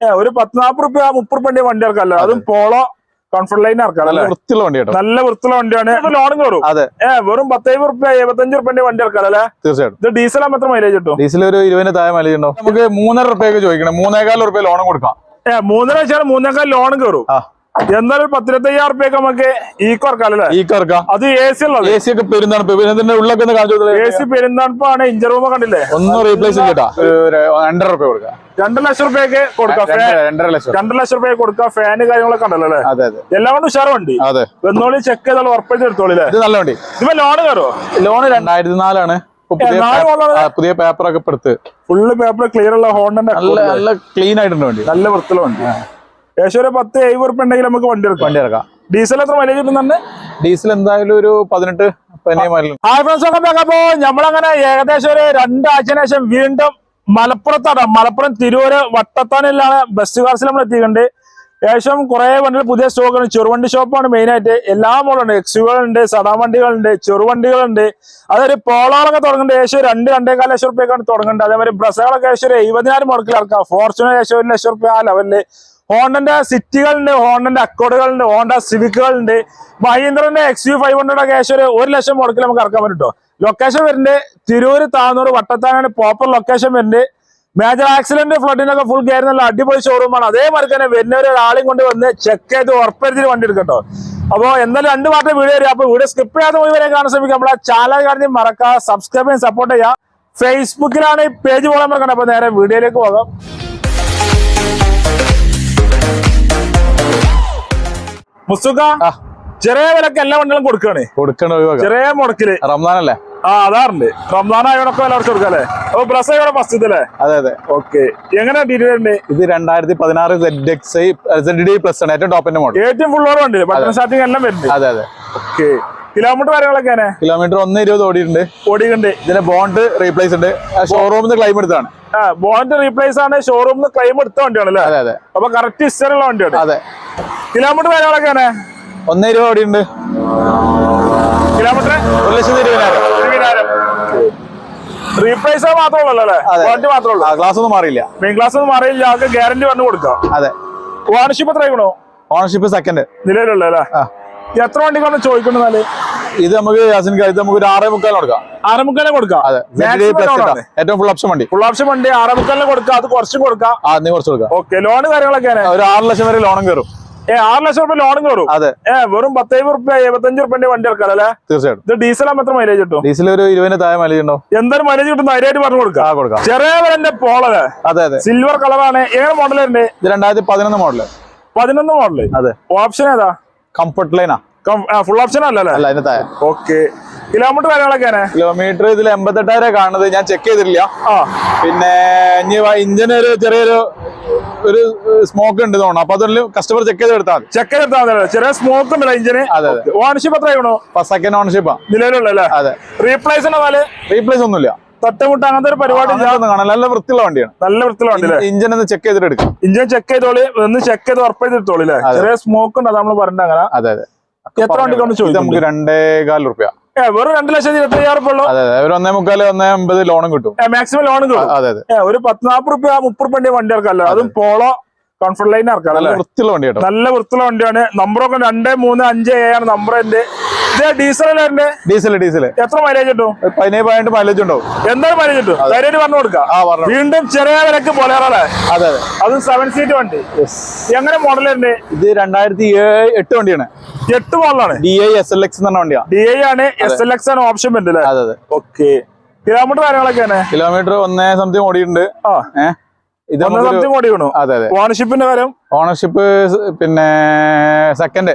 ഏ, ഒരു പത്ത് നാപ്പത് റുപ്യ മുപ്പത് റുപ്യ വണ്ടി ഇറക്കാമല്ലോ അതും. പോളോ കംഫർട്ട് ലൈൻ ഇറക്കാം വൃത്തിയുള്ള വണ്ടി നല്ല വൃത്തിയുള്ള വണ്ടിയാണ്. ലോണും കയറും അതെ. വെറും പത്തേഴ് റുപ്യ എഴുപത്തഞ്ച് റുപ്യന്റെ വണ്ടി ഇറക്കാം അല്ലേ? തീർച്ചയായിട്ടും. ഇത് ഡീസൽ എത്ര മൈലേജ് കിട്ടും. ഡീസൽ ഒരു ഇരുപതിന് താഴെ മൈലേജ് ഉണ്ടോ നമുക്ക് മൂന്നര റുപ്യൊക്കെ ചോദിക്കണം. മൂന്നേകാൽ റുപ്യ ലോണും കൊടുക്കാം. ഏ മൂന്നര വെച്ചാൽ മൂന്നേക്കാൾ ലോണും കയറും ആ. എന്നാലും പത്തിരത്തയ്യായിരം റുപ്യക്ക് നമുക്ക് ഈ ഇറക്കാം അല്ലേ? ഈ കുറക്ക. അത് എ സി ഉള്ളത് എ സി ഒക്കെ പെരുന്നാണ് ഇതിന്റെ ഉള്ളൊക്കെ ഒന്ന് കാണിച്ചു കൊടുത്തേ. എ സി പെരുന്താണ് ഇഞ്ചർ റൂമ കണ്ടില്ലേ? ഒന്നും റീപ്ലേസ് ചെയ്യട്ടാ. ഒരു രണ്ടര റുപ്യ കൊടുക്കാം. രണ്ട് ലക്ഷം റുപ്യക്ക് കൊടുക്കാം. ഫാൻ രണ്ടര ലക്ഷം. രണ്ടര ലക്ഷം റുപ്യ കൊടുക്കാം. ഫാന് കാര്യങ്ങളൊക്കെ ഉണ്ടല്ലോ അല്ലേ? അതെ അതെ. എല്ലാം കൊണ്ട് ഉഷാർ വണ്ടി അതെ. വെന്നോളി ചെക്ക് ചെയ്താൽ ഉറപ്പിച്ച് എടുത്തോളില്ലേ ഇത് നല്ല വണ്ടി. ഇതിപ്പോ ലോണ് കയറോ? ലോൺ രണ്ടായിരത്തി നാലാണ് പുതിയ പേപ്പറൊക്കെ ഇപ്പൊ എടുത്ത്. ഫുള്ള് പേപ്പർ ക്ലിയർ ഉള്ള ഹോണ്ടന്റെ നല്ല നല്ല ക്ലീൻ ആയിട്ടുണ്ട് വണ്ടി. നല്ല വൃത്തിയുള്ള വണ്ടി. ഏകദേശം ഒരു പത്ത് എഴുപത് ഉറുപ്പ് ഉണ്ടെങ്കിൽ നമുക്ക് വണ്ടി എടുക്കാം. വണ്ടി ഇറക്കാം ഡീസൽ എത്ര മൈലേജ് കിട്ടുന്നുണ്ട്? ഡീസൽ എന്തായാലും ഒരു പതിനെട്ട് ഹായ് ഫ്രണ്ട്സ് ഒക്കെ നോക്കപ്പോ നമ്മളങ്ങനെ ഏകദേശം ഒരു രണ്ടാഴ്ചയ്ക്ക് ശേഷം വീണ്ടും മലപ്പുറത്താണ്. മലപ്പുറം തിരൂര് വട്ടത്താനിലാണ് ബസ് കാർസിൽ നമ്മൾ എത്തിയിട്ടുണ്ട് ഏകദേശം കുറെ വണ്ടികൾ പുതിയ സ്റ്റോക്കാണ് ചെറുവണ്ടി ഷോപ്പാണ് മെയിൻ ആയിട്ട്. എല്ലാ മോളുണ്ട് എക്സുകളുണ്ട് സടാ വണ്ടികളുണ്ട് ചെറുവണ്ടികളുണ്ട് അതൊരു പോളോളൊക്കെ തുടങ്ങുന്നുണ്ട്. ഏകദേശം രണ്ട് രണ്ടേകാല ലക്ഷം റുപ്യക്കാണ് തുടങ്ങേണ്ടത് അതേമാതിരി ബ്രസകളൊക്കെ ഏകദേശം ഒരു എഴുപതിനായിരം മുടക്കിൽ ഇറക്കാം. ഫോർച്യൂണർ ഏകദേശം ഒരു ലക്ഷം റുപ്യ ആ ലെവലിൽ ഹോണ്ടന്റെ സിറ്റികളുണ്ട് ഹോണ്ടന്റെ അക്കോഡുകളുണ്ട് ഹോണ്ട സിവിക്കുകളുണ്ട്. മഹീന്ദ്രന്റെ എക്സ് യു ഫൈവ് ഹൺഡ്രഡ് ഒക്കെ ഏകദേശം ഒരു ലക്ഷം മുടക്കിൽ നമുക്ക് ഇറക്കാൻ പറ്റും ലൊക്കേഷൻ വരുന്നുണ്ട് തിരൂര് താന്നൂർ വട്ടത്താനാണ് പ്രോപ്പർ ലൊക്കേഷൻ വരുന്നുണ്ട്. മേജർ ആക്സിഡന്റ് ഫ്ലഡിനൊക്കെ ഫുൾ കയറി നല്ല അടിപൊളി ഷോറൂമാണ് അതേമാതിരി തന്നെ വരുന്നവർ ഒരാളെയും കൊണ്ട് വന്ന് ചെക്ക് ചെയ്ത് ഉറപ്പരുത്തി വണ്ടി എടുക്കട്ടോ. അപ്പോൾ എന്തായാലും രണ്ട് പാട്ട് വീഡിയോ വരിക അപ്പൊ വീഡിയോ സ്കിപ്പ് ചെയ്യാതെ വരെ കാണാൻ ശ്രമിക്കുക നമ്മളെ ചാനൽ കാര്യം മറക്കുക സബ്സ്ക്രൈബ് ചെയ്യാൻ സപ്പോർട്ട് ചെയ്യുക ഫേസ്ബുക്കിലാണ് പേജ് പോകാൻ മറക്കണം അപ്പൊ നേരെ വീഡിയോയിലേക്ക് പോകാം. മുസ്തുക്ക ആ. ചെറിയ വിലക്ക് എല്ലാ വണ്ടികളും കൊടുക്കുകയാണ്. കൊടുക്കണ ചെറിയ മുടക്കിൽ. റംസാനല്ലേ? ആ അതാറുണ്ട്. റംസാൻ ആയോടൊക്കെ വില കുറച്ച് കൊടുക്കാം അല്ലേ? അപ്പൊ ബ്രസ് ആയോടെ ഫസ്റ്റ് അല്ലേ? അതെ അതെ. ഓക്കെ എങ്ങനെ ഡീറ്റെയിൽ ഉണ്ട്? ഇത് രണ്ടായിരത്തി പതിനാറ് Z X I Z D plus ആണ് ഏറ്റവും ടോപ്പിന്റെ മോഡൽ ഏറ്റവും ഫുൾ ഓർഡർ ഉണ്ട് ബട്ടൺ സ്റ്റാർട്ടിങ് എല്ലാം വരുന്നുണ്ട്. അതെ അതെ. ഓക്കെ കിലോമീറ്റർ കാര്യങ്ങളൊക്കെ കിലോമീറ്റർ ഒന്ന് ഇരുപത് ഓടിയിട്ടുണ്ട്. ഓടിയിട്ടുണ്ട്. ഇതിന്റെ ബോണ്ട് റീപ്ലേസ് ഉണ്ട്. ഷോറൂമിൽ നിന്ന് ക്ലൈം എടുത്താണ് ബോണ്ട് റീപ്ലേസ് ആണ്. ഷോറൂമിൽ ക്ലൈം എടുത്ത വണ്ടിയാണ് അല്ലേ? അതെ അതെ. അപ്പൊ കറക്റ്റ് ഹിസ്റ്ററുള്ള വണ്ടിയാണ്. അതെ. കിലോമീറ്റർ കാര്യങ്ങളൊക്കെ ഒന്ന് ഇരുപത് ഓടിയുണ്ട് കിലോമീറ്റർ? ഒരു ലക്ഷത്തി ഇരുപതിനായിരം. റീപ്ലേസ് മാത്രമേ ഗ്ലാസ് ഒന്നും മാറിയില്ല. മെയിൻ ഒന്നും മാറിയില്ല. ആൾക്ക് ഗ്യാരണ്ടി പറഞ്ഞു കൊടുക്കാം. അതെ. ഓണർഷിപ്പ് എത്ര ഓണർഷിപ്പ് സെക്കൻഡ് നിലവിലുള്ള അല്ലേ എത്ര വണ്ടിക്കാണ് ചോദിക്കുന്നത് ഇത് നമുക്ക് ഇത് നമുക്ക് ഒരു ആറേ മുക്കാൽ കൊടുക്കാം. കൊടുക്കാം. പ്ലസ് loan ആണ്. ഏറ്റവും ഫുൾ ഓപ്ഷൻ വണ്ടി. ഫുൾ ഓപ്ഷൻ വണ്ടി ആറമുക്കാലിന് കൊടുക്കാം. അത് കുറച്ച് കൊടുക്കാം. ആ നീ കുറച്ച് കൊടുക്കാം. ഓക്കെ ലോൺ കാര്യങ്ങളൊക്കെ? ഒരു ആറ് ലക്ഷം വരെ ലോണും കയറും ഏ ആറ് ലക്ഷം റുപ്യ ലോണും കയറും അതെ. ഏ വെറും പത്തേഴ് റുപ്യ എഴുപത്തഞ്ച് റുപ്യന്റെ വണ്ടി ഇറക്കാം അല്ലേ? തീർച്ചയായിട്ടും. ഇത് ഡീസൽ എത്ര മൈലേജ് കിട്ടും? ഡീസൽ ഒരു ഇരുപതിന് താഴെ മൈലേജ് ഉണ്ടോ എന്തായാലും മൈലേജ് കിട്ടും ധൈര്യമായിട്ട് പറഞ്ഞു കൊടുക്കാം. കൊടുക്കാം. ചെറിയ വരന്റെ പോളത് അതെ അതെ. സിൽവർ കളറാണ് ഏത് ഇത് രണ്ടായിരത്തി പതിനൊന്ന് മോഡൽ പതിനൊന്ന് മോഡൽ അതെ. ഓപ്ഷൻ ഏതാ? കംഫർട്ട് ലൈനാ ഫുൾ ഓപ്ഷൻ അല്ലല്ലേ അല്ല അതിന് താഴെ. ഓക്കെ കിലോമീറ്റർ കാര്യങ്ങളൊക്കെ? കിലോമീറ്റർ ഇതിൽ എൺപത്തെട്ടായിരം കാണുന്നത്. ഞാൻ ചെക്ക് ചെയ്തിട്ടില്ല. ആ. പിന്നെ ഇനി ഇഞ്ചിന് ഒരു ചെറിയൊരു ഒരു സ്മോക്ക് ഉണ്ട് തോന്നുന്നു. അപ്പൊ അതിൽ കസ്റ്റമർ ചെക്ക് ചെയ്ത് എടുത്താൽ ചെക്ക് ചെയ്ത് എടുത്താൽ ചെറിയ സ്മോക്ക് ഉണ്ടല്ലോ ഇഞ്ചിന് അതെ ഓണർഷിപ്പ് എത്ര ആയിക്കണോ ഫസ്റ്റ് സെക്കൻഡ് ഓണർഷിപ്പാ നിലവിലുള്ള അല്ലേ അതെ. റീപ്ലേസ് റീപ്ലേസ് ഒന്നുമില്ല. തട്ടമുട്ട അങ്ങനത്തെ ഒരു പരിപാടി കാണാൻ നല്ല വൃത്തിയുള്ള വണ്ടിയാണ്. നല്ല വൃത്തിയുള്ള വണ്ടി ഇഞ്ചൻ ഒന്ന് ചെക്ക് ചെയ്തിട്ട് എടുക്കും. ഇഞ്ചിൻ ചെക്ക് ചെയ്തോളി. ഒന്ന് ചെക്ക് ചെയ്ത് ഉറപ്പ് ചെയ്തിട്ടോളി അല്ലേ. ചെറിയ സ്മോക്ക് ഉണ്ട് നമ്മൾ പറഞ്ഞ അങ്ങനെ. അതെ അതെ. എത്ര വണ്ടി കൊണ്ട് ചോദിച്ചു നമുക്ക് രണ്ടേകാൽ റുപ്യ വെറും രണ്ട് ലക്ഷത്തി ഇരുപത്തി അയ്യായിരം ഉള്ളൂ. അതെ അതെ. ഒരു ഒന്നേ മുക്കാൽ ഒന്നേ അമ്പത് ലോണും കിട്ടും. മാക്സിമം ലോണും കിട്ടും. അതെ അതെ. ഒരു പത്ത് നാപ്പത് റുപ്യ മുപ്പത് റുപ്യ വണ്ടി ഇറക്കാമല്ലോ. അതും പോളോ കംഫർട്ട് ലൈൻ ഇറക്കാം നല്ല അല്ലേ? വൃത്തിയുള്ള വണ്ടി നല്ല വൃത്തിയുള്ള വണ്ടിയാണ്. നമ്പറൊക്കെ രണ്ട് മൂന്ന് അഞ്ച് ഏഴാണ് നമ്പർ എന്റെ ഇത് ഡീസൽ ഡീസൽ ഡീസൽ എത്ര മൈലേജ് കിട്ടും? പതിനേഴ് പതിനെട്ട് മൈലേജ് ഉണ്ടാവും. എന്തായാലും മൈലേജ് കിട്ടും? ധൈര്യമായിട്ട് പറഞ്ഞു കൊടുക്കാം. വീണ്ടും ചെറിയ വിലക്ക് പോലെ അതെ അതെ. അതും സെവൻ സീറ്റ് വണ്ടി. എങ്ങനെ മോഡൽ ഉണ്ട് ഇത് രണ്ടായിരത്തി എട്ട് വണ്ടിയാണ്. എട്ട് മോഡലാണ് D I S L X എന്ന് വണ്ടിയാണ് ഡി ഐ ആണ് എസ് എൽ എക്സ് ആണ് ഓപ്ഷൻ വരുന്നത് അതെ അതെ. ഓക്കെ കിലോമീറ്റർ കാര്യങ്ങളൊക്കെയാണ് കിലോമീറ്റർ ഒന്നേ സംതിങ് ഓടിയിട്ടുണ്ട്. ആ. ഏഹ് ഇത് ഒന്ന് നമുക്കൊരു- സംതിങ് ഓടിക്കണു അതെ അതെ. ഓണർഷിപ്പിന്റെ കാര്യം? ഓണർഷിപ്പ് പിന്നെ സെക്കൻഡ്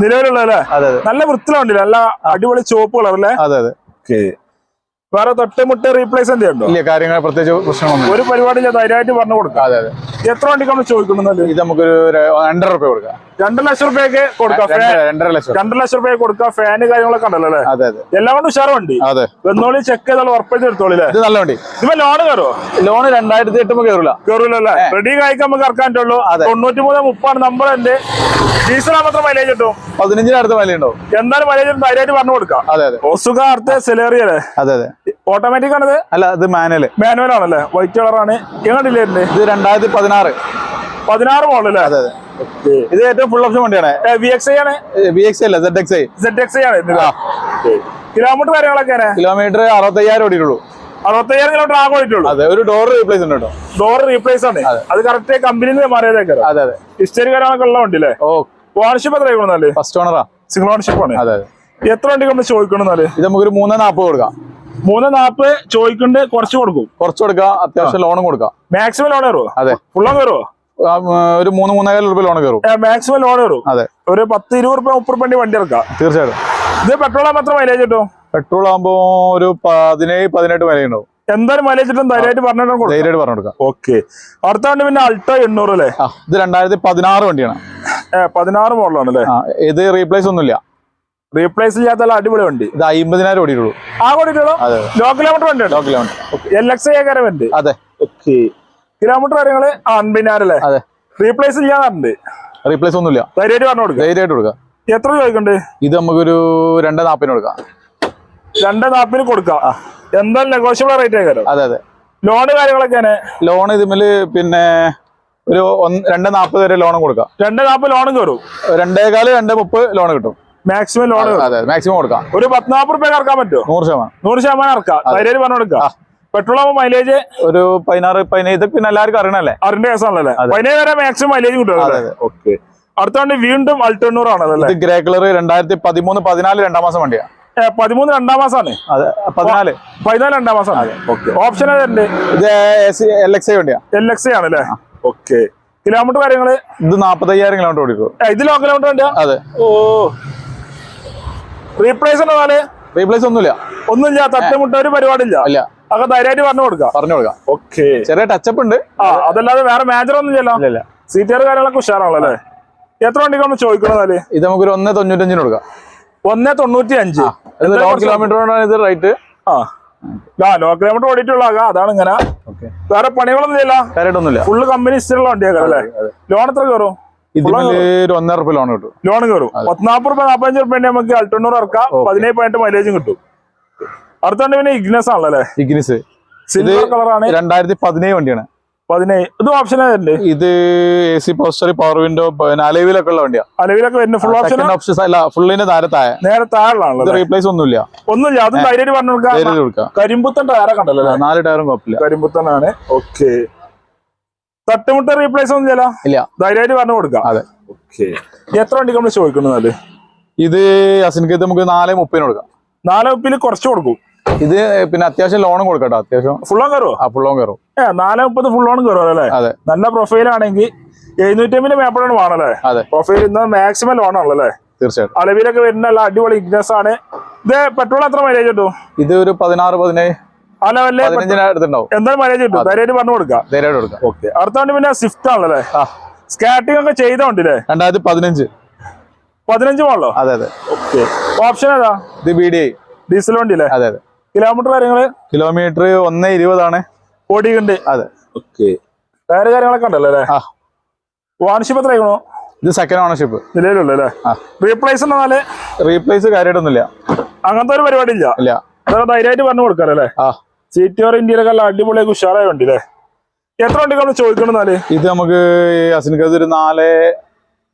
നിലവിലുള്ള അല്ലേ അതെ അതെ. നല്ല അടിപൊളി ചുവപ്പ് കളർ അല്ലേ അതെ അതെ. വേറെ തൊട്ടുമുട്ട് റീപ്ലേസ് എന്തെയുണ്ടോ ഇല്ല കാര്യങ്ങൾ പ്രത്യേകിച്ച് പ്രശ്നമൊന്നും ഒരു പരിപാടി ഞാൻ ധൈര്യമായിട്ട് പറഞ്ഞു കൊടുക്കാം. അതെ അതെ. എത്ര വണ്ടിക്കാണ് ചോദിക്കുന്നത് ഇത് നമുക്കൊരു രണ്ടര റുപ്യ കൊടുക്കാം. രണ്ട് ലക്ഷം റുപ്യക്ക് കൊടുക്കാം. രണ്ടര രണ്ടര ലക്ഷം. രണ്ടര ലക്ഷം റുപ്യ കൊടുക്കാം. ഫാന് കാര്യങ്ങളൊക്കെ ഉണ്ടല്ലോ അല്ലേ? അതെ അതെ. എല്ലാം കൊണ്ട് ഉഷാർ വണ്ടി അതെ. വന്നോളി ചെക്ക് ചെയ്താൽ ഉറപ്പിച്ച് എടുത്തോളി അല്ലേ? ഇത് നല്ല വണ്ടി. ഇപ്പൊ ലോൺ കയറോ ലോൺ രണ്ടായിരത്തി എട്ടുമ്പോ കയറില്ല കയറൂലല്ലേ റെഡി കായ്ക്ക് നമുക്ക് ഇറക്കാൻ പറ്റുള്ളൂ. തൊണ്ണൂറ്റി മൂന്ന് മുപ്പാണ് നമ്പർ എന്റെ ഡീസൽ മാത്രം മൈലേജ് കിട്ടും? പതിനഞ്ചിനടുത്ത് മൈലേജ് ഉണ്ടോ ഉണ്ടാവും. എന്തായാലും മൈലേജ് ധൈര്യമായിട്ട് പറഞ്ഞു കൊടുക്കാം. അതെ അതെ. ഒസുഖ അടുത്ത സെലേറിയല്ലേ അതെ അതെ. ഓട്ടോമാറ്റിക് ആണത്? അല്ല ഇത് മാനുവൽ മാനുവൽ ആണല്ലേ? വൈറ്റ് കളറാണ് എങ്ങോട്ടില്ലേ ഇത് രണ്ടായിരത്തി പതിനാറ് പതിനാറ് അല്ലേ അതെ അതെ. ഇത് ഏറ്റവും ഫുൾ ഓപ്ഷൻ വണ്ടിയാണ്. വി എക്സ് ഐ ആണ്? വി എക്സ് അല്ല Z X I Z X I ആണ് കിലോമീറ്റർ കാര്യങ്ങളൊക്കെ കിലോമീറ്റർ അറുപത്തയ്യായിരം ഓടിയിട്ടുള്ളൂ. അറുപത്തയ്യായിരം കിലോമീറ്റർ ആകെ ഓടിയിട്ടുള്ളൂ. അതെ ഒരു ഡോർ റീപ്ലേസ് ഉണ്ട് കേട്ടോ. ഡോർ റീപ്ലേസ് ആണ്. അത്. കറക്റ്റ് കമ്പനിയിൽ നിന്ന് മാറിയതേക്കാരം അതെ അതെ. ഹിസ്റ്ററി കാര്യങ്ങളൊക്കെ ഉള്ള വണ്ടി അല്ലേ ഓ. ഓണർഷിപ്പ് എത്ര ഓണറാ സിംഗിൾ ഓണർഷിപ്പ് ആണ്. അതെ എത്ര വണ്ടി നമ്മൾ ചോദിക്കണമെന്നാൽ ഇത് നമുക്കൊരു മൂന്നോ നാൽപ്പത് കൊടുക്കാം. മൂന്ന് നാപ്പ് ചോദിക്കണ്ട് കുറച്ച് കൊടുക്കും. കുറച്ച് കൊടുക്കാം അത്യാവശ്യം ലോണും കൊടുക്കാം മാക്സിമം ലോൺ കയറുമോ അതെ. ഫുള്ളും കയറുമോ ഒരു മൂന്ന് മൂന്നായിരം രൂപ ലോൺ കയറും. മാക്സിമം ലോൺ കയറും. അതെ. ഒരു പത്ത് ഇരുപത് റുപ്യ മുപ്പത് റുപ്യ വണ്ടി ഇറക്കാം തീർച്ചയായിട്ടും. ഇത് പെട്രോൾ ആകുമ്പോൾ എത്ര മൈലേജ് കിട്ടും? പെട്രോൾ ആകുമ്പോ ഒരു പതിനേഴ് പതിനെട്ട് മൈലേജ് ഉണ്ടാവും. എന്തായാലും മൈലേജ് കിട്ടും? ധൈര്യമായിട്ട് പറഞ്ഞിട്ട് ധൈര്യമായിട്ട് പറഞ്ഞു കൊടുക്കാം. ഓക്കെ അടുത്ത വണ്ടി പിന്നെ അൾട്ടോ എണ്ണൂറ് അല്ലേ? ഇത് രണ്ടായിരത്തി പതിനാറ് വണ്ടിയാണ്. പതിനാറ് മോഡലാണ് അല്ലേ ഇത് റീപ്ലേസ് ഒന്നുമില്ല. റീപ്ലേസ് ചെയ്യാത്ത അടിപൊളി വണ്ടി. ഇത് അമ്പതിനായിരം ഓടിയിട്ടുള്ളൂ. ആ കൂടിയിട്ടുള്ളൂ അതെ. ലോ കിലോമീറ്റർ വണ്ടി ലോ കിലോമീറ്റർ എൽ എക്സ് ഏകാരം വണ്ടി. അതെ. ഓക്കെ കിലോമീറ്റർ കാര്യങ്ങൾ അൻപതിനായിരം അല്ലേ അതെ റീപ്ലേസ് ചെയ്യാറുണ്ട് റീപ്ലേസ് ഒന്നുമില്ല. ധൈര്യമായിട്ട് പറഞ്ഞു കൊടുക്കുക ധൈര്യമായിട്ട് കൊടുക്കുക എത്ര ചോദിക്കണ്ട് ഇത് നമുക്കൊരു രണ്ടേ നാപ്പിന് കൊടുക്കാം. രണ്ടേ നാപ്പിന് കൊടുക്കാം. എന്തായാലും നെഗോഷ്യബിൾ റേറ്റ് ആകാരം അതെ അതെ. ലോണ് കാര്യങ്ങളൊക്കെയാണ് ലോൺ ഇതിമേൽ പിന്നെ ഒരു രണ്ട് നാൽപ്പത് വരെ ലോണും കൊടുക്കാം. രണ്ട് നാപ്പ് ലോണും കയറും രണ്ടേകാൽ രണ്ട് മുപ്പത് ലോൺ കിട്ടും. മാക്സിമം ലോൺ അതെ മാക്സിമം കൊടുക്കാം. ഒരു പത്നാപ്പത് റുപ്യ ഇറക്കാൻ പറ്റുമോ? നൂറ് ശതമാനം. നൂറ് ശതമാനം ഇറക്കാം. ധൈര്യമായിട്ട് പറഞ്ഞു കൊടുക്കാം പെട്രോൾ ആകുമ്പോൾ മൈലേജ് ഒരു പതിനാറ് പതിനേഴ് ഇതൊക്കെ പിന്നെ എല്ലാവർക്കും അറിയണല്ലേ? അറിന്റെ കേസാണല്ലേ? പതിനേഴ് വരെ മാക്സിമം മൈലേജ് കിട്ടും അതെ, അതെ. ഓക്കെ അടുത്ത വീണ്ടും അൾട്ടണ്ണൂർ ആണല്ലേ ഇത് ഗ്രേ കളർ രണ്ടായിരത്തി പതിമൂന്ന് പതിനാല് രണ്ടാം മാസം വണ്ടിയാ. പതിമൂന്ന് രണ്ടാം മാസമാണ് അതെ പതിനാല്. പതിനാല് രണ്ടാം മാസമാണ് ഓക്കെ. ഓപ്ഷൻ ഏതാണ്ട് ഇത് എൽ എക്സ് ഐ വണ്ടിയാ. എൽ എക്സ് ആണല്ലേ ഓക്കെ കിലോമീറ്റർ കാര്യങ്ങൾ? ഇത് നാപ്പത്തയ്യായിരം കിലോമീറ്റർ ഓടിക്കും. ഇത് ലോ കിലോമീറ്റർ വണ്ടിയാ? അതെ. ഓ. റീപ്ലേസ് ഉണ്ടോ റീപ്ലേസ് ഒന്നുമില്ല. ഒന്നുമില്ല തട്ടുമുട്ട ഒരു പരിപാടിയില്ല. അല്ല അതൊക്കെ ധൈര്യമായിട്ട് പറഞ്ഞു കൊടുക്കാം. പറഞ്ഞു കൊടുക്കാം. ഓക്കെ ചെറിയ ടച്ചപ്പ് ഉണ്ട്. ആ അതല്ലാതെ വേറെ മേജർ ഒന്നും ഇല്ലല്ലോ. ഇല്ല ഇല്ല. സീറ്റർ കാര്യങ്ങളൊക്കെ ഉഷാറാണല്ലോ അല്ലേ? എത്ര വണ്ടിക്കാണ് ചോദിക്കണം ഇത് നമുക്കൊരു ഒന്ന് തൊണ്ണൂറ്റഞ്ചിന് കൊടുക്കാം. ഒന്നേ തൊണ്ണൂറ്റി അഞ്ച് കിലോമീറ്ററോടാണ് ഇത് റേറ്റ് ആ. ആ ലോ കിലോമീറ്റർ ഓടിയിട്ടുള്ള അതാണ് ഇങ്ങനെ. വേറെ പണികളൊന്നും ചെയ്യില്ല കാര്യമായിട്ടൊന്നുമില്ല ഫുള്ള് കമ്പനി ഇഷ്ടമുള്ള വണ്ടിയാക്കാം അല്ലേ? ലോൺ എത്ര കയറും? ഒരു ഒന്നര റുപ്യ ലോൺ കിട്ടും. ലോൺ കയറും പത്തിനാപ്പത് രൂപ നാപ്പത്തഞ്ച് റുപ്യ നമുക്ക് അൾട്ടണ്ണൂർ ഇറക്കാം. പതിനേഴ് പതിനെട്ട് മൈലേജും കിട്ടും. അടുത്തോണ്ട് പിന്നെ ഇഗ്നസ് ആണല്ലോ ഇഗ്നിസ് സിൽവർ കളറാണ് രണ്ടായിരത്തി പതിനേഴ് വണ്ടിയാണ്. പതിനേഴ്. ഇത് ഓപ്ഷൻ ഇത് A C poster power window അലവിലൊക്കെ ഉള്ള വണ്ടിയാ. അലവിലൊക്കെ വരുന്ന ഫുൾ ഓപ്ഷൻ ഓപ്ഷൻ അല്ല ഫുള്ളിന്റെ നേരെ താഴെ. നേരെ താഴെയാണല്ലോ റീപ്ലേസ് ഒന്നുമില്ല. ഒന്നുമില്ല. അതും പറഞ്ഞു കൊടുക്കാം. കരിമ്പുത്തൻ ടയറൊക്കെ ഉണ്ടല്ലോ നാല് ടയറും കുഴപ്പമില്ല. കരിമ്പുത്തനാണ് ഓക്കെ തട്ടുമുട്ട റീപ്ലേസ് ഒന്നും ചെയ്യല ഇല്ല. ധൈര്യമായിട്ട് പറഞ്ഞു കൊടുക്കാം. അതെ. ഓക്കെ എത്ര വണ്ടിക്ക് നമ്മൾ ചോദിക്കുന്നത് ഇത് അസിൻക്ക് നമുക്ക് നാല് മുപ്പതിന് കൊടുക്കാം. നാല് ഉപ്പിൽ കുറച്ച് കൊടുക്കും. ഇത് പിന്നെ അത്യാവശ്യം ലോണും കൊടുക്കട്ടോ അത്യാവശ്യം. ഫുൾ ഫുള്ളോൺ കയറുമോ ആ ഫുൾ ലോൺ കയറും. ഏ നാല് മുപ്പത് ഫുള്ളോൺ കയറും അല്ലേ? അതെ. നല്ല പ്രൊഫൈൽ ആണെങ്കിൽ എഴുന്നൂറ്റി അമ്പത് മേപ്പറാണ് വേണല്ലേ അതെ. പ്രൊഫൈൽ ഇന്ന് മാക്സിമം ലോൺ ആണല്ലേ അല്ലേ? തീർച്ചയായിട്ടും. അലവിലൊക്കെ വരുന്ന നല്ല അടിപൊളി ഇഗ്നസ് ആണ്. ഇത് പെട്രോൾ എത്ര മൈലേജ് കിട്ടും? ഇത് ഒരു പതിനാറ് പതിനേഴ്. ആ ലെവലിൽ എന്തായാലും മൈലേജ് കിട്ടും? ധൈര്യമായിട്ട് പറഞ്ഞു കൊടുക്കാം ധൈര്യമായിട്ട് കൊടുക്കാം ഓക്കെ. അടുത്താണ്ട് പിന്നെ സ്വിഫ്റ്റ് ആണല്ലേ? സ്കാറ്റിംഗ് ഒക്കെ ചെയ്തോണ്ടില്ലേ? രണ്ടായിരത്തി പതിനഞ്ച്. പതിനഞ്ച് മോളോ അതെ അതെ. ഓക്കെ. ഓപ്ഷൻ ഏതാ? ഇത് ബി ഡി ഡീസൽ വണ്ടിയില്ലേ? അതെ അതെ. കിലോമീറ്റർ കാര്യങ്ങൾ? കിലോമീറ്റർ ഒന്ന് ഇരുപതാണ്. ഓടിയുണ്ട് അതെ. ഓക്കെ. വേറെ കാര്യങ്ങളൊക്കെ ഉണ്ടല്ലോ അല്ലേ? ഓണർഷിപ്പ് എത്ര ആയിക്കണോ? ഇത് സെക്കൻഡ് ഓണർഷിപ്പ് നിലവിലുള്ളൂ അല്ലേ? റീപ്ലേസ് എന്നാൽ? റീപ്ലേസ് കാര്യമായിട്ടൊന്നുമില്ല. അങ്ങനത്തെ ഒരു പരിപാടി ഇല്ല. ഇല്ല. ധൈര്യമായിട്ട് പറഞ്ഞു കൊടുക്കാറല്ലേ ആ. സീറ്റ് ഓർ ഇന്ത്യയിലൊക്കെ നല്ല അടിപൊളിയൊക്കെ ഉഷാറായ വണ്ടി അല്ലേ എത്ര വണ്ടി വണ്ടിക്കാണ് ചോദിക്കണമെന്നാൽ ഇത് നമുക്ക് അസിൻക്ക് ഒരു നാല്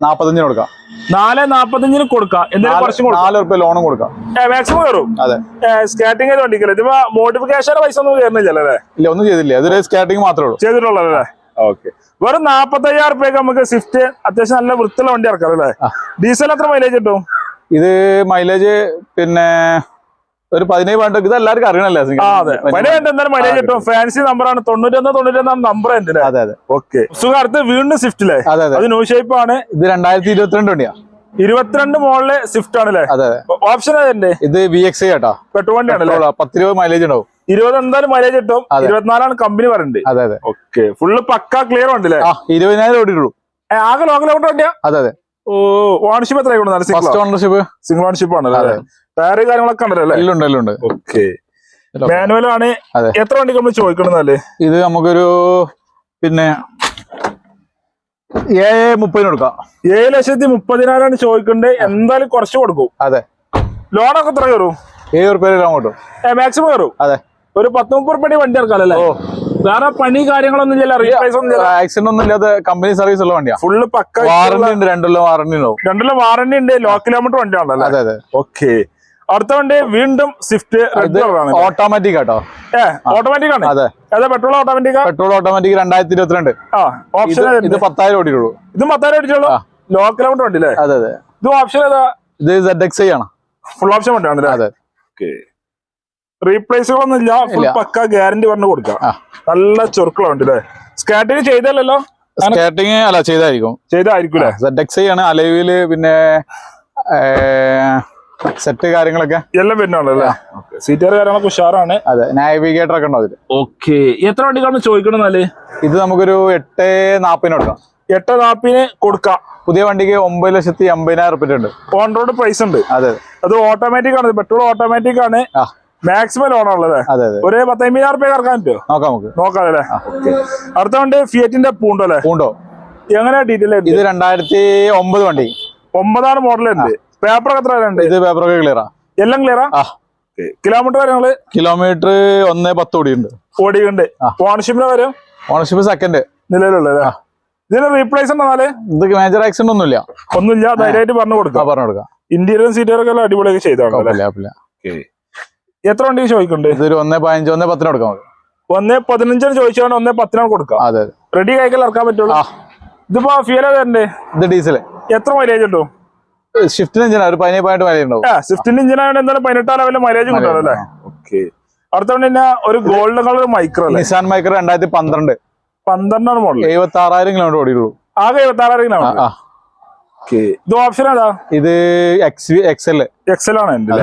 നാപ്പത്തഞ്ചിന് കൊടുക്കാം. നാല് നാപ്പത്തഞ്ചിന് കൊടുക്കാം. എന്തെങ്കിലും കുറച്ചും കൊടുക്കാം. നാല് റുപ്യ ലോണും കൊടുക്കാം. മാക്സിമം കയറും? അതെ. സ്കാറ്റിംഗ് ചെയ്ത് വണ്ടിക്കല്ലേ ഇതിപ്പോ മോഡിഫിക്കേഷന്റെ പൈസ ഒന്നും കയറുന്നില്ല അല്ലേ? ഇല്ല ഒന്നും ചെയ്തില്ല അതൊരു സ്കാറ്റിംഗ് മാത്രമേ ഉള്ളൂ. ചെയ്തിട്ടുള്ളതല്ലേ? ഓക്കെ വെറും നാപ്പത്തയ്യായിരം റുപ്യക്ക് നമുക്ക് സ്വിഫ്റ്റ് അത്യാവശ്യം നല്ല വൃത്തിയുള്ള വണ്ടി ഇറക്കാം അല്ലേ. ഡീസൽ എത്ര മൈലേജ് കിട്ടും? ഇത് മൈലേജ് പിന്നെ ഒരു പതിനേഴ് വേണ്ട ഇത് എല്ലാവർക്കും അറിയണല്ലേ എന്തായാലും മൈലേജ് കിട്ടും ഫാൻസി നമ്പറാണ് തൊണ്ണൂറ്റൊന്ന് തൊണ്ണൂറ്റൊന്നാം നമ്പർ ഉണ്ട് അതെ അതെ. ഓക്കെ. സുഖത്ത് വീണ്ടും സ്വിഫ്റ്റില്ലേ അതെ അതെ. അത് ന്യൂ ഷേപ്പ് ആണ്. ഇത് രണ്ടായിരത്തി ഇരുപത്തിരണ്ട് വണ്ടിയാ ഇരുപത്തിരണ്ട് മോളിൽ സ്വിഫ്റ്റ് ആണല്ലേ അതെ അതെ. ഓപ്ഷൻ ഏതുണ്ട് ഇത് വി എക്സ് കേട്ടോ. പെട്രോൾ വണ്ടിയാണ് അല്ലേ പത്ത് രൂപ മൈലേജ് ഉണ്ടാവും. ഇരുപത് എന്തായാലും മൈലേജ് കിട്ടും. ഇരുപത്തിനാലാണ് കമ്പനി പറയുന്നത്. അതെ അതെ. ഓക്കെ. ഫുള്ള് പക്ക ക്ലിയർ ഉണ്ടല്ലേ ഇരുപതിനായിരം ഓടിയിട്ടുള്ളൂ ആകെ ലോ കിലോമീറ്റർ വണ്ടിയാ അതെ അതെ. ഓ ഓണർഷിപ്പ് എത്ര ഫസ്റ്റ് ഓണർഷിപ്പ് സിംഗിൾ ഓണർഷിപ്പ് ആണല്ലോ അല്ലേ ടയർ കാര്യങ്ങളൊക്കെ ഉണ്ടല്ലോ എല്ലാം ഉണ്ട് എല്ലാം ഉണ്ട് ഓക്കെ. മാനുവൽ ആണ് എത്ര വണ്ടി നമ്മൾ ചോദിക്കണമെന്നല്ലേ ഇത് നമുക്കൊരു പിന്നെ ഏഴ് മുപ്പതിന് കൊടുക്കാം. ഏഴ് ലക്ഷത്തി മുപ്പതിനായിരമാണ് ചോദിക്കേണ്ടത് എന്തായാലും കുറച്ച് കൊടുക്കും. അതെ. ലോണൊക്കെ എത്ര കയറും? ഏഴ് റുപ്യ ലോൺ കിട്ടും മാക്സിമം കയറും? അതെ. ഒരു പത്ത് മുപ്പത് റുപ്യ വണ്ടി ഇറക്കാമല്ലേ ഓ. വേറെ പണി കാര്യങ്ങളൊന്നും ഇല്ല. ആക്സിഡന്റ് ഒന്നും ഇല്ലാത്ത കമ്പനി സർവീസ് ഉള്ള വണ്ടിയാ. ഫുള്ള് പക്ക. വാറന്റി ഉണ്ട് രണ്ടല്ലോ വാറന്റി ഉണ്ടാവും. രണ്ടല്ലോ വാറണ്ടി ഉണ്ട് ലോ കിലോമീറ്റർ വണ്ടിയാണല്ലോ അതെ അതെ. ഓക്കെ അടുത്ത വണ്ടി വീണ്ടും സ്വിഫ്റ്റ് ഓട്ടോമാറ്റിക് ആട്ടോ. ഏ ഓട്ടോമാറ്റിക് ആണ്. അതെ. അതെ പെട്രോൾ ഓട്ടോമാറ്റിക് പെട്രോൾ ഓട്ടോമാറ്റിക് രണ്ടായിരത്തി ഇരുപത്തിരണ്ട് ആ ഓപ്ഷൻ ഇത് പത്തായിരം ഓടിയുള്ളൂ ഇത് പത്തായിരം ഓടിച്ചുള്ളൂ ലോക്കൽ ലോ കിലോമീറ്റർ വണ്ടി അല്ലേ അതെ അതെ. ഇത് ഓപ്ഷൻ ഏതാ? ഇത് സെഡ് എക്സ് ഐ ആണ്. ഫുൾ ഓപ്ഷൻ വണ്ടിയാണ് അതെ. റീപ്ലേസുകളൊന്നും ഇല്ല. ഫുൾ. പക്ക ഗ്യാരണ്ടി പറഞ്ഞു കൊടുക്കാം നല്ല ചൊറുക്കുള്ള വണ്ടി അല്ലേ സ്കാറ്റിങ് ചെയ്തല്ലോ സ്കാറ്റിങ് അല്ല ചെയ്തായിരിക്കും. ചെയ്തായിരിക്കും സെഡ് എക്സ് ഐ ആണ്. അലവിൽ പിന്നെ സെറ്റ് കാര്യങ്ങളൊക്കെ? എല്ലാം വരുന്നുണ്ട് അല്ലേ? സീറ്റർ കാര്യങ്ങളൊക്കെ ഉഷാറാണ്. അതെ നാവിഗേറ്റർ ഒക്കെ ഉണ്ടാവും ഇതിൽ. ഓക്കെ എത്ര വണ്ടിക്കാണ് ചോദിക്കണമെന്നാൽ ഇത് നമുക്കൊരു എട്ട് നാപ്പിന് കൊടുക്കാം. എട്ട് നാപ്പിന് കൊടുക്കാം. പുതിയ വണ്ടിക്ക് ഒമ്പത് ലക്ഷത്തി എൺപതിനായിരം റുപ്യ ഉണ്ട്. ഓൺ റോഡ് പ്രൈസ് ഉണ്ട്. അതെ. അത് ഓട്ടോമാറ്റിക് ആണ്. പെട്രോൾ ഓട്ടോമാറ്റിക് ആണ്. മാക്സിമം ലോൺ ഉള്ളത് അതെ അതെ. ഒരു പത്തമ്പതിനായിരം റുപ്യ കറക്കാൻ പറ്റുമോ നോക്കാം നമുക്ക്. നോക്കാം അല്ലേ? അടുത്ത വണ്ടി ഫിയറ്റിന്റെ പൂണ്ടോ അല്ലേ? പൂണ്ടോ? എങ്ങനെയാ ഡീറ്റെയിൽ ആയിട്ട് ഇത് രണ്ടായിരത്തി ഒമ്പത് വണ്ടി. ഒമ്പതാണ് മോഡൽ ഉണ്ട് പേപ്പർ എത്ര ഉണ്ട് ഇത് പേപ്പറൊക്കെ ക്ലിയറാ എല്ലാം ക്ലിയറാ കിലോമീറ്റർ കാര്യങ്ങൾ? കിലോമീറ്റർ ഒന്നേ പത്ത് ഓടിയുണ്ട് ഓടിയുണ്ട് വരും ഓണർഷിപ്പ് സെക്കൻഡ് നിലവിലുള്ളത് ഇതിന് റീപ്ലേസ് ഉണ്ടെന്നാൽ ഇത് മേജർ ആക്സിഡന്റ് ഒന്നുമില്ല. ഒന്നുമില്ല. ധൈര്യമായിട്ട് പറഞ്ഞു കൊടുക്കാം. പറഞ്ഞു കൊടുക്കാം. ഇന്റീരിയറും സീറ്ററൊക്കെ എല്ലാം അടിപൊളിയൊക്കെ ചെയ്താണ് എത്ര വണ്ടി ചോദിക്കുന്നുണ്ട്? ഇതൊരു ഒന്നേ പതിനഞ്ച് ഒന്നേ പത്തിന് കൊടുക്കാം ഒന്നേ പതിനഞ്ചിന് ചോദിച്ചാണ് ഒന്നേ പത്തിനാണ് കൊടുക്കാം. അതെ റെഡി കൈക്കൽ ഇറക്കാൻ പറ്റുള്ളൂ? ഇതിപ്പോ ഫിയല തരണ്ടേ ഇത് ഡീസൽ എത്ര മൈലേജ് കിട്ടും? ഷിഫ്റ്റിന് ഒരു പതിനേഴ് പതിനെട്ട് വില ഉണ്ടാവും. ആ സ്വിഫ്റ്റിന്റെ ഇഞ്ചിൻ ആയതുകൊണ്ട് എന്തായാലും പതിനെട്ടാം ലെവലിൽ മൈലേജ് അല്ലേ? ഓക്കെ അടുത്ത വണ്ടി പിന്നെ ഒരു കളർ മൈക്രോ അല്ലേ? നിസാൻ മൈക്രോ രണ്ടായിരത്തി പന്ത്രണ്ട്. പന്ത്രണ്ടാണ് മോഡൽ എഴുപത്തി ആറായിരം കിലോമീറ്റർ ഓടിയുള്ളൂ. ആകെ എഴുപത്തി ആറായിരം ആ ആ. ഓക്കെ ഇത് ഓപ്ഷൻ ഏതാ? ഇത് എക്സ് എക്സ് എൽ എക്സൽ ആണ് എന്റെ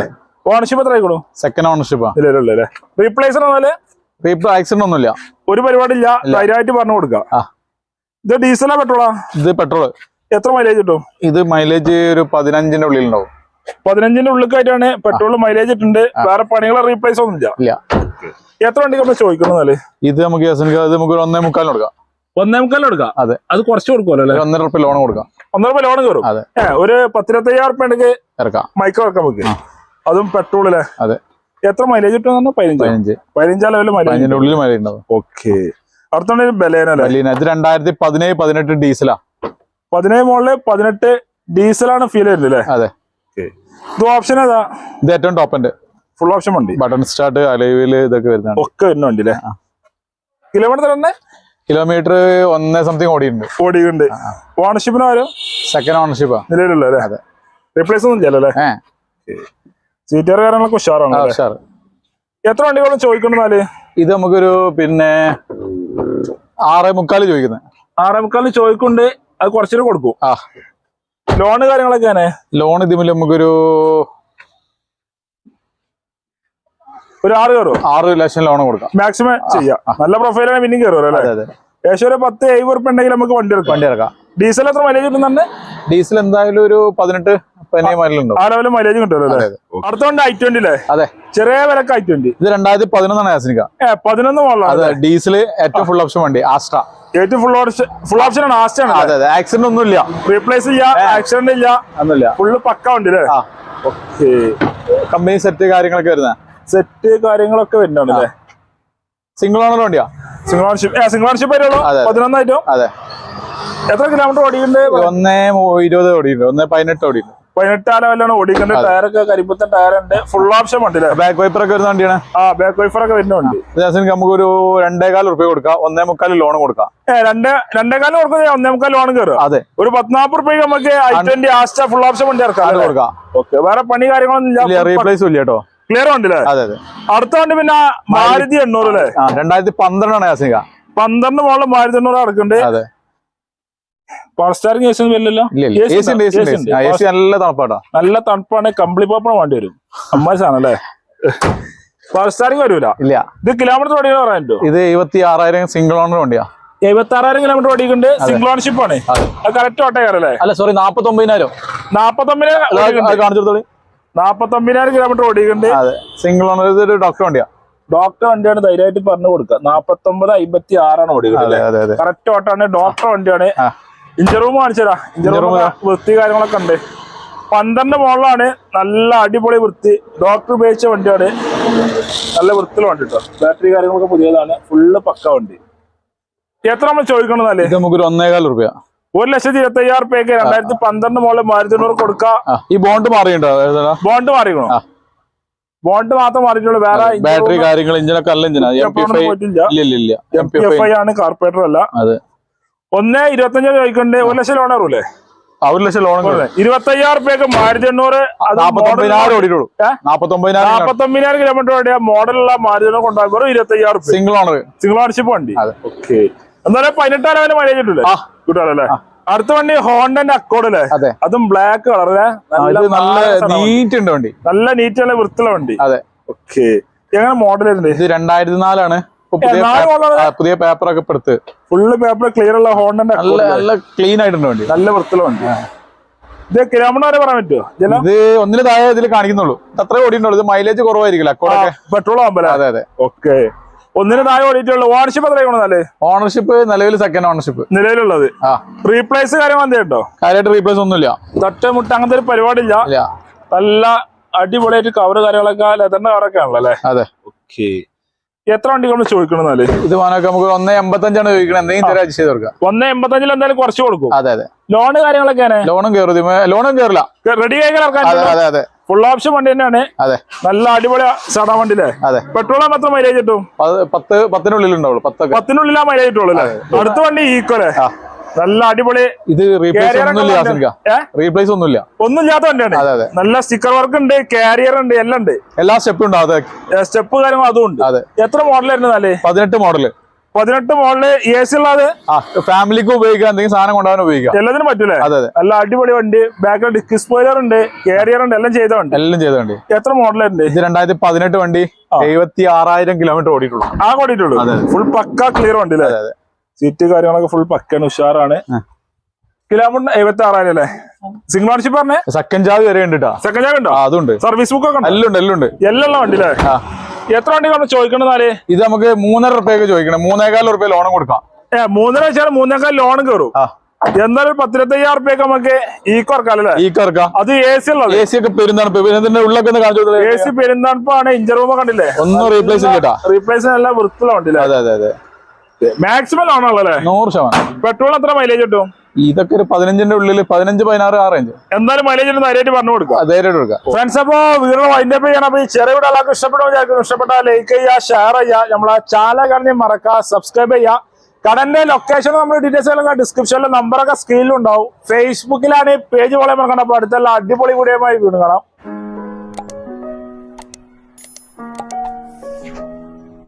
ഓണർഷിപ്പ് എത്ര ആയിക്കോളൂ? സെക്കൻഡ് ഓണർഷിപ്പാ ഇല്ലല്ലോ അല്ലേ റീപ്ലേസർ ആണല്ലേ ഇപ്പൊ ആക്സിഡന്റ് ഒന്നുമില്ല. ഒരു പരിപാടി ഇല്ല. ധൈര്യമായിട്ട് പറഞ്ഞു കൊടുക്കാം ഇത് ഡീസലാ പെട്രോളാ ഇത് പെട്രോൾ എത്ര മൈലേജ് കിട്ടും? ഇത് മൈലേജ് ഒരു പതിനഞ്ചിന്റെ ഉള്ളിൽ ഉണ്ടാവും പതിനഞ്ചിന്റെ ഉള്ളിലേക്കായിട്ടാണ് പെട്രോൾ മൈലേജ് ഇട്ടുണ്ട്. വേറെ പണികളെ റീപ്ലേസ് ഒന്നും ഇല്ല ഇല്ല. എത്ര വണ്ടി നമ്മൾ ചോദിക്കുന്നല്ലേ ഇത് നമുക്ക് ഇത് നമുക്ക് ഒരു ഒന്നേ മുക്കാലിന് കൊടുക്കാം. ഒന്നേ മുക്കാലും കൊടുക്കാം? അതെ. അത് കുറച്ച് കൊടുക്കുമല്ലോ ഒന്നര റുപ്യ ലോൺ കൊടുക്കാം. ഒന്നര രൂപ ലോൺ കയറും അതെ. ഒരു പത്തിരത്തയ്യായിരം റുപ്യ ഉണ്ടെങ്കിൽ ഇറക്കാം. മൈക്ക് ഇറക്കാം നമുക്ക്. അതും പെട്രോൾ അല്ലേ അതെ. എത്ര മൈലേജ് കിട്ടും പതിനഞ്ച്. പതിനഞ്ച്. പതിനഞ്ചാ ലെവലിൽ മൈലേജ് ഉള്ളിൽ മൈലേജ് ഉണ്ടാവും. ഓക്കെ അടുത്തുണ്ടെങ്കിൽ ബലേന അല്ലേ? വലിയ ഇത് രണ്ടായിരത്തി പതിനേഴ് പതിനെട്ട് ഡീസലാ പതിനേഴ് മോളിൽ പതിനെട്ട് ഡീസലാണ് ഫീൽ വരുന്നത് അല്ലേ അതെ. ഇത് ഓപ്ഷൻ ഏതാ? ഇത് ഏറ്റവും ടോപ്പ് ഉണ്ട്. ഫുൾ ഓപ്ഷൻ വണ്ടി ബട്ടൺ സ്റ്റാർട്ട് അലൈവിൽ ഇതൊക്കെ വരുന്നതാണ്. ഒക്കെ വരുന്ന വണ്ടി അല്ലേ കിലോമീറ്റർ തന്നെ കിലോമീറ്റർ ഒന്നേ സംതിങ് ഓടിയിട്ടുണ്ട്. ഓടിയിട്ടുണ്ട്. ഓണർഷിപ്പിന് ആരും സെക്കൻഡ് ഓണർഷിപ്പാ നിലവിലുള്ള അല്ലേ അതെ. റീപ്ലേസ് ഒന്നും ഇല്ലല്ലേ അല്ലേ സീറ്റർ കാര്യങ്ങളൊക്കെ ഉഷാറാണ്? ഉഷാറ്. എത്ര വണ്ടികളും ചോദിക്കണമെന്നാൽ ഇത് നമുക്കൊരു പിന്നെ ആറേ മുക്കാൽ ചോദിക്കുന്നത്. ആറേ മുക്കാൽ ചോദിക്കുന്നുണ്ട്. അത് കുറച്ചു കൊടുക്കും. ആ. ലോണ് തന്നെ ലോൺ ഇതിമിൽ നമുക്കൊരു ഒരു ആറ് കയറും? ആറ് ലക്ഷം ലോൺ കൊടുക്കാം. മാക്സിമം ചെയ്യാം. നല്ല പ്രൊഫൈലാണ് പിന്നെയും കയറുമല്ലോ അല്ലേ? ഏകദേശം ഒരു പത്ത് എഴുപത് ഉറുപ്പ് ഉണ്ടെങ്കിൽ നമുക്ക് വണ്ടി എടുക്കാം. വണ്ടി ഇറക്കാം ഡീസൽ എത്ര മൈലേജ് കിട്ടുന്നുണ്ട്? ഡീസൽ എന്തായാലും ഒരു പതിനെട്ട് ആ മൈലേജ് കിട്ടുമല്ലോ അല്ലേ? ഐ ട്വന്റി അല്ലേ അതെ. ചെറിയ വിലക്ക് ഐ ട്വന്റി ഇത് രണ്ടായിരത്തി പതിനൊന്നാണ് യാസിനിക്ക പതിനൊന്ന് അതെ ഡീസൽ ഏറ്റവും ഫുൾ ഓപ്ഷൻ വണ്ടി ആസ്ട്ര ഏറ്റവും ഫുൾ ഓപ്ഷൻ ഫുൾ ഓപ്ഷൻ ആണ് ആസ്റ്റ് ആണ് അതെ അതെ. ആക്സിഡന്റ് ഒന്നും ഇല്ല റീപ്ലേസ് ഇല്ല ആക്സിഡന്റ് ഇല്ല. ഒന്നുമില്ല. ഫുള്ള് പക്ക ഉണ്ട് അല്ലേ ഓക്കെ കമ്പനി സെറ്റ് കാര്യങ്ങളൊക്കെ വരുന്ന? സെറ്റ് കാര്യങ്ങളൊക്കെ വരുന്നുണ്ട് അല്ലേ സിംഗിൾ ഓണർ വണ്ടിയാ? സിംഗിൾ ഓണർഷിപ്പ് സിംഗിൾ ഓണർഷിപ്പ് വരുള്ളൂ. പതിനൊന്നായിട്ടും. അതെ. എത്ര കിലോമീറ്റർ ഓടിയിട്ടുണ്ട്? ഒന്നേ ഇരുപത് ഓടിയിട്ടുണ്ട്. ഒന്നേ പതിനെട്ട് ഓടിയിട്ടുണ്ട്. പതിനെട്ടാം വല്ലാണ് ഓടിക്കുന്നത്. ടയറൊക്കെ കരിപ്പത്തൻ ടയർ ഉണ്ട് ഫുൾ ഓപ്ഷൻ വണ്ടി ബാക്ക് വൈപ്പർ ഒക്കെ വരുന്ന വണ്ടിയാണ്? ആ ബാക്ക് വൈപ്പർ ഒക്കെ വരുന്ന വണ്ടി നമുക്ക് ഒരു രണ്ടേകാൽ റുപ്യ കൊടുക്കാം. ഒന്നേ മുക്കാൽ ലോൺ കൊടുക്കാം. രണ്ടേ രണ്ട് കൊടുക്കുന്ന കൊടുക്കുന്നത് ഒന്നേ മുക്കാൽ ലോൺ കയറും അതെ. ഒരു പത്നാപ്പ് റുപ്യ നമുക്ക് I twenty Asta full option വണ്ടി ഇറക്കാം കൊടുക്കാം. ഓക്കെ വേറെ പണി കാര്യങ്ങളൊന്നും ഇല്ല. റീപ്ലേസും ഇല്ല കേട്ടോ. ക്ലിയർ വണ്ടി അല്ലേ അതെ അതെ. അടുത്ത വണ്ടി പിന്നെ മാരുതി എണ്ണൂറ് അല്ലേ? രണ്ടായിരത്തി പന്ത്രണ്ടാണ് യാസിക പന്ത്രണ്ട് മോളിൽ മാരുതി എണ്ണൂറ് ഇറക്കുന്നുണ്ട് അതെ. പവർ സ്റ്റാറിംഗ് കേസ് വരില്ലല്ലോ എ സി നല്ല തണുപ്പാട്ടോ. നല്ല തണുപ്പാണ്. കമ്പിളി പോപ്പണം വേണ്ടി വരും. അമ്മാശാണ് അല്ലേ? പവർ സ്റ്റാറിംഗ് വരൂല? ഇല്ല. ഇത് കിലോമീറ്റർ ഓടിയെന്ന് പറയാനോ ഇത് എഴുപത്തി ആറായിരം സിംഗിൾ ഓണർ വണ്ടിയാ. എഴുപത്തി ആറായിരം കിലോമീറ്റർ ഓടിക്കുന്നുണ്ട് സിംഗിൾ ഓണർഷിപ്പ് ആണ്. കറക്റ്റ് ഓട്ടേക്കാരല്ലേ അല്ല? സോറി നാപ്പത്തി ഒമ്പതിനായിരം നാപ്പത്തൊമ്പതിനായിരം കാണിച്ചെടുത്തോളി നാപ്പത്തൊമ്പതിനായിരം കിലോമീറ്റർ ഓടിക്കുന്നുണ്ട്. അതെ. സിംഗിൾ ഓണർ ഇതൊരു ഡോക്ടർ വണ്ടിയാ. ഡോക്ടർ വണ്ടിയാണ് ധൈര്യമായിട്ട് പറഞ്ഞു കൊടുക്കുക. നാപ്പത്തൊമ്പത് അമ്പത്തി ആറാണ് ഓടിക്കുന്നത് കറക്റ്റ് ഓട്ടാണ് ഡോക്ടർ വണ്ടിയാണ്. ഇഞ്ചർ റൂം കാണിച്ചതാ ഇഞ്ചർ Engine റൂം വൃത്തി കാര്യങ്ങളൊക്കെ ഉണ്ട്. പന്ത്രണ്ട് മോളിലാണ്. നല്ല അടിപൊളി വൃത്തി. ഡോക്ടർ ഉപയോഗിച്ച വണ്ടിയാണ്. നല്ല വൃത്തിയുള്ള വണ്ടി കേട്ടോ ബാറ്ററി കാര്യങ്ങളൊക്കെ പുതിയതാണ്. ഫുള്ള് പക്ക വണ്ടി. എത്ര നമ്മൾ ചോദിക്കണമെന്നല്ലേ നമുക്കൊരു ഒന്നേകാൽ റുപ്യ. ഒരു ലക്ഷത്തി ഇരുപത്തി അയ്യായിരം റുപ്യക്ക് രണ്ടായിരത്തി പന്ത്രണ്ട് മോളിൽ മാരുതി എണ്ണൂറ് കൊടുക്കാം ഈ ബോണ്ട് മാറിയിട്ടുണ്ടോ? ബോണ്ട് മാറിയോ ബോണ്ട് മാത്രം മാറിയിട്ടുള്ളൂ. വേറെ ബാറ്ററി കാര്യങ്ങൾ ഇഞ്ചിനൊക്കെ അല്ല ഇഞ്ചിനാ പോയിട്ടില്ല. എം പി എഫ് ഐ ആണ് കാർപ്പറേറ്റർ അല്ല. അതെ. ഒന്ന് ഇരുപത്തഞ്ച് ചോദിക്കണ്ടേ. ഒരു ലക്ഷം ലോൺ അറിയൂലേ ആ, ഒരു ലക്ഷം ലോൺ ഇരുപത്തി അയ്യായിരം റുപ്യക്ക് മാരുതി എണ്ണൂറ് നാപ്പത്തൊമ്പതിനായിരം ഓടിയിട്ടുള്ളൂ? നാപ്പത്തൊമ്പതിനായിരം നാപ്പത്തൊമ്പതിനായിരം കിലോമീറ്റർ ഓടിയ മോഡലുള്ള മാരുതി എണ്ണൂറ് ഇരുപത്തി അയ്യായിരം റുപ്യ. സിംഗിൾ ഓണർ സിംഗിൾ ഓണർഷിപ്പ് വണ്ടി. ഓക്കെ എന്നാലും പതിനെട്ടായിരം വരെ മൈലേജ് കിട്ടൂലേ. കിട്ടാറല്ലേ അടുത്ത വണ്ടി ഹോണ്ടന്റെ അക്കോഡ് അല്ലേ അതെ. അതും ബ്ലാക്ക് കളർ ആ, നല്ല നീറ്റ് ഉണ്ട് വണ്ടി. നല്ല നീറ്റുള്ള വൃത്തിയുള്ള വണ്ടി. അതെ. ഓക്കെ എങ്ങനെ മോഡൽ ഇത് രണ്ടായിരത്തി നാലാണ് പുതിയ പേപ്പർ ഒക്കെ എടുത്ത്. ഫുള്ള് പേപ്പർ ക്ലിയർ ഉള്ള ഹോണ്ടന്റെ നല്ല നല്ല ക്ലീൻ ആയിട്ടുണ്ട് വണ്ടി. നല്ല വൃത്തിയുള്ള വണ്ടി. ഇത് കിലോമീറ്റർ വരെ പറയാൻ പറ്റുമോ ഇത് ഒന്നിന് താഴെ ഇതിൽ കാണിക്കുന്നുള്ളൂ. അത്ര ഓടിയിട്ടുള്ളൂ. ഇത് മൈലേജ് കുറവായിരിക്കില്ല. പെട്രോൾ ആകുമ്പോ അതെ അതെ. ഓക്കെ. ഒന്നിന് താഴെ ഓടിയിട്ടുള്ളൂ. ഓണർഷിപ്പ് എത്ര കൊണ്ടല്ലേ ഓണർഷിപ്പ് നിലവിൽ സെക്കൻഡ് ഓണർഷിപ്പ് നിലവിലുള്ളത്. റീപ്ലേസ് കാര്യം വന്നേ കേട്ടോ കാര്യമായിട്ട് റീപ്ലേസ് ഒന്നുമില്ല. തട്ട് മുട്ട അങ്ങനത്തെ ഒരു പരിപാടി ഇല്ല. നല്ല അടിപൊളിയായിട്ട് കവറ് കാര്യങ്ങളൊക്കെ ലെതറിന്റെ കവറൊക്കെ ആണല്ലോ അല്ലേ? അതെ. ഓക്കെ എത്ര വണ്ടി നമ്മൾ ചോദിക്കണമെന്നാൽ? ഇത് മാനൊക്കെ നമുക്ക് ഒന്നേ എൺപത്തഞ്ചാണ് ചോദിക്കണം. എന്തെങ്കിലും തരാം ചെയ്ത് കൊടുക്കാം. ഒന്ന് എൺപത്തഞ്ചിൽ എന്തായാലും കുറച്ച് കൊടുക്കും. അതെ അതെ. ലോണ് കാര്യങ്ങളൊക്കെയാണ് ലോണും കയറും. ലോണും കയറില്ല. റെഡി ആയി ഫുൾ ഓപ്ഷൻ വണ്ടി തന്നെയാണ്. അതെ. നല്ല അടിപൊളി സാധാ വണ്ടിയിലെ അതെ. പെട്രോൾ മാത്രം മൈലേജ് കിട്ടും? പത് പത്ത് പത്തിനുള്ളിൽ ഉണ്ടാവുള്ളൂ പത്തിനുള്ളിലാ മൈലേജ് കിട്ടുള്ളൂ അല്ലേ? അടുത്ത വണ്ടി ഈക്വലേ. നല്ല അടിപൊളി ഇത് റീപ്ലേസ് ഒന്നുമില്ല? റീപ്ലേസ് ഒന്നുമില്ലാത്ത വണ്ടിയാണ്. നല്ല സ്റ്റിക്കർ വർക്ക് ഉണ്ട് കാരിയർ ഉണ്ട് എല്ലാം ഉണ്ട്. എല്ലാ സ്റ്റെപ്പും ഉണ്ട് അതെ. സ്റ്റെപ്പ് കാര്യങ്ങൾ അതും ഉണ്ട്. അതെ. എത്ര മോഡലായിരുന്നു നല്ല പതിനെട്ട് മോഡൽ പതിനെട്ട് മോഡൽ എ സി ഉള്ളത് ഫാമിലിക്ക് ഉപയോഗിക്കാം എന്തെങ്കിലും സാധനം കൊണ്ടുപോകാൻ ഉപയോഗിക്കാം. എല്ലാത്തിനും പറ്റൂലേ? അതെ നല്ല അടിപൊളി വണ്ടി. ബാക്കിൽ ഡിസ്ക് സ്പോയിലർ ഉണ്ട് കാരിയർ ഉണ്ട് എല്ലാം ചെയ്തോണ്ട് എല്ലാം ചെയ്തോണ്ട് എത്ര മോഡലുണ്ട് ഇത് രണ്ടായിരത്തി പതിനെട്ട് വണ്ടി എഴുപത്തി ആറായിരം കിലോമീറ്റർ ഓടിയിട്ടുള്ളൂ. ആ ഓടിയിട്ടുള്ളൂ. ഫുൾ പക്ക ക്ലിയർ വണ്ടി അല്ലേ? സീറ്റ് കാര്യങ്ങളൊക്കെ ഫുൾ പക്കാണ് ഉഷാറാണ്. കിലോമീറ്റർ എഴുപത്തി ആറായിരം അല്ലേ? സിംഗിൾ ഓണർഷിപ്പ് പറഞ്ഞേ? സെക്കൻഡ് ചാർജ് വരെ ഉണ്ട് സെക്കൻഡ് ചാർജ് ഉണ്ടോ? അതുണ്ട്. സർവീസ് ബുക്ക് ഒക്കെ എല്ലാം ഉണ്ട് എല്ലാം എല്ലാം ഉള്ള വണ്ടി അല്ലേ എത്ര വണ്ടി നമ്മൾ ചോദിക്കണെന്നാൽ ഇത് നമുക്ക് മൂന്നര റുപ്യൊക്കെ ചോദിക്കണം. മൂന്നേകാൽ റുപ്യ ലോണും കൊടുക്കാം. ഏ മൂന്നര വെച്ചാൽ മൂന്നേക്കാൾ ലോൺ കയറും എന്നാലും പത്തിരത്തയ്യായിരം റുപ്യൊക്കെ നമുക്ക് ഈ ഇറക്കാം അല്ലേ ഈ ഇറക്കാം അത് എ സി ഉള്ളത്. എ സി ഒക്കെ പെരുന്താണ് പെരുന്നതിന്റെ ഉള്ളൊക്കെ കാണിച്ചു കൊടുത്തേ. എ സി പെരുന്തണുപ്പാണ് ഇഞ്ചർ റൂമൊക്കെ കണ്ടില്ലേ? ഒന്നും റീപ്ലേസ് റീപ്ലേസ് നല്ല വൃത്തിയുള്ള വണ്ടിയില്ലേ അതെ അതെ അതെ. മാക്സിമം ലോൺ ഉള്ളല്ലേ നൂറ് ശതമാനം. പെട്രോൾ എത്ര മൈലേജ് കിട്ടും? ഇതൊക്കെ ഒരു പതിനഞ്ചിന്റെ ഉള്ളിൽ പതിനഞ്ച് പതിനാറ് ആ റേഞ്ച് എന്തായാലും മൈലേജ് ധൈര്യമായിട്ട് പറഞ്ഞു കൊടുക്കുക. ധൈര്യമായിട്ട് കൊടുക്കുക. ഫ്രണ്ട്സ് അപ്പോ വീണ്ടും വൈൻഡ് അപ്പ് ചെയ്യണം അപ്പൊ ഈ ചെറിയ വീട് ആൾക്ക് ഇഷ്ടപ്പെടുന്ന വിചാരിക്കുന്നു. ഇഷ്ടപ്പെട്ട ലൈക്ക് ചെയ്യുക ഷെയർ ചെയ്യുക. നമ്മളെ ചാനൽ കാണി മറക്കുക സബ്സ്ക്രൈബ് ചെയ്യുക. കടന്റെ ലൊക്കേഷൻ നമ്മൾ ഡീറ്റെയിൽസ് ഡിസ്ക്രിപ്ഷനിലെ നമ്പറൊക്കെ സ്ക്രീനിലുണ്ടാവും ഫേസ്ബുക്കിലാണ് ഈ പേജ് പോലെ മറക്കണം അപ്പൊ അടുത്തുള്ള അടിപൊളി വീഡിയോ വീണ്ടും കാണാം.